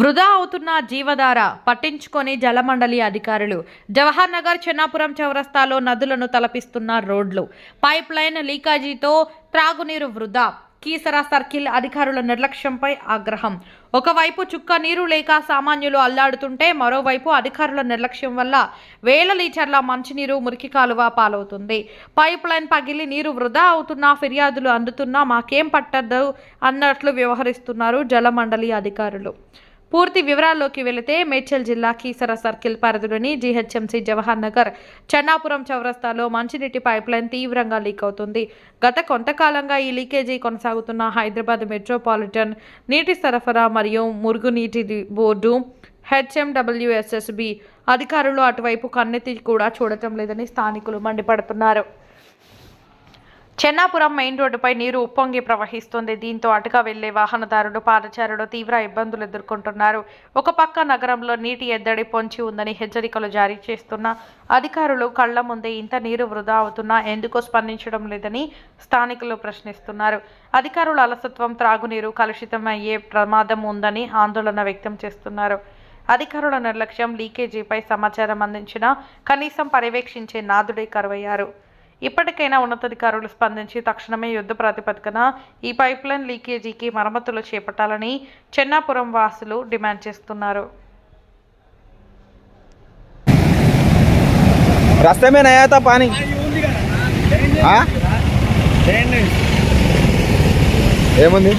వృధా అవుతున్న జీవధార పట్టించుకొని జలమండలి అధికారులు. జవహర్ నగర్ చెన్నాపురం చౌరస్తాలో నదులను తలపిస్తున్న రోడ్లు. పైప్ లైన్ లీకాజీతో త్రాగునీరు వృధా. కీసరా సర్కిల్ అధికారుల నిర్లక్ష్యంపై ఆగ్రహం. ఒకవైపు చుక్క నీరు లేక సామాన్యులు అల్లాడుతుంటే మరోవైపు అధికారుల నిర్లక్ష్యం వల్ల వేల లీటర్ల మంచినీరు మురికి కాలువ పాలవుతుంది. పైప్ లైన్ పగిలి నీరు వృధా అవుతున్నా ఫిర్యాదులు అందుతున్నా మాకేం పట్టద్దు అన్నట్లు వ్యవహరిస్తున్నారు జలమండలి అధికారులు. పూర్తి వివరాల్లోకి వెళితే మేడ్చల్ జిల్లా కీసర సర్కిల్ పరిధిలోని జీహెచ్ఎంసీ జవహర్ నగర్ చెన్నాపురం చౌరస్తాలో మంచినీటి పైప్లైన్ తీవ్రంగా లీక్ అవుతుంది. గత కొంతకాలంగా ఈ లీకేజీ కొనసాగుతున్న హైదరాబాద్ మెట్రోపాలిటన్ నీటి సరఫరా మరియు మురుగునీటి బోర్డు హెచ్ఎండబ్ల్యూఎస్ఎస్బి అధికారులు అటువైపు కన్నెత్తి కూడా చూడటం లేదని స్థానికులు మండిపడుతున్నారు. చెన్నాపురం మెయిన్ రోడ్డుపై నీరు ఉప్పొంగి ప్రవహిస్తుంది. దీంతో అటుగా వెళ్ళే వాహనదారులు పాదచారులు తీవ్ర ఇబ్బందులు ఎదుర్కొంటున్నారు. ఒక పక్క నగరంలో నీటి ఎద్దడి పొంచి ఉందని హెచ్చరికలు జారీ చేస్తున్న అధికారులు కళ్ళ ముందే ఇంత నీరు వృధా అవుతున్నా ఎందుకు స్పందించడం లేదని స్థానికులు ప్రశ్నిస్తున్నారు. అధికారుల అలసత్వం త్రాగునీరు కలుషితమయ్యే ప్రమాదం ఉందని ఆందోళన వ్యక్తం చేస్తున్నారు. అధికారుల నిర్లక్ష్యం లీకేజీపై సమాచారం అందించినా కనీసం పర్యవేక్షించే నాదుడే కరువయ్యారు. ఇప్పటికైనా ఉన్నతాధికారులు స్పందించి తక్షణమే యుద్ధ ప్రాతిపదికన ఈ పైప్లైన్ లీకేజీకి మరమ్మతులు చేపట్టాలని చెన్నాపురం వాసులు డిమాండ్ చేస్తున్నారు. ఏముంది?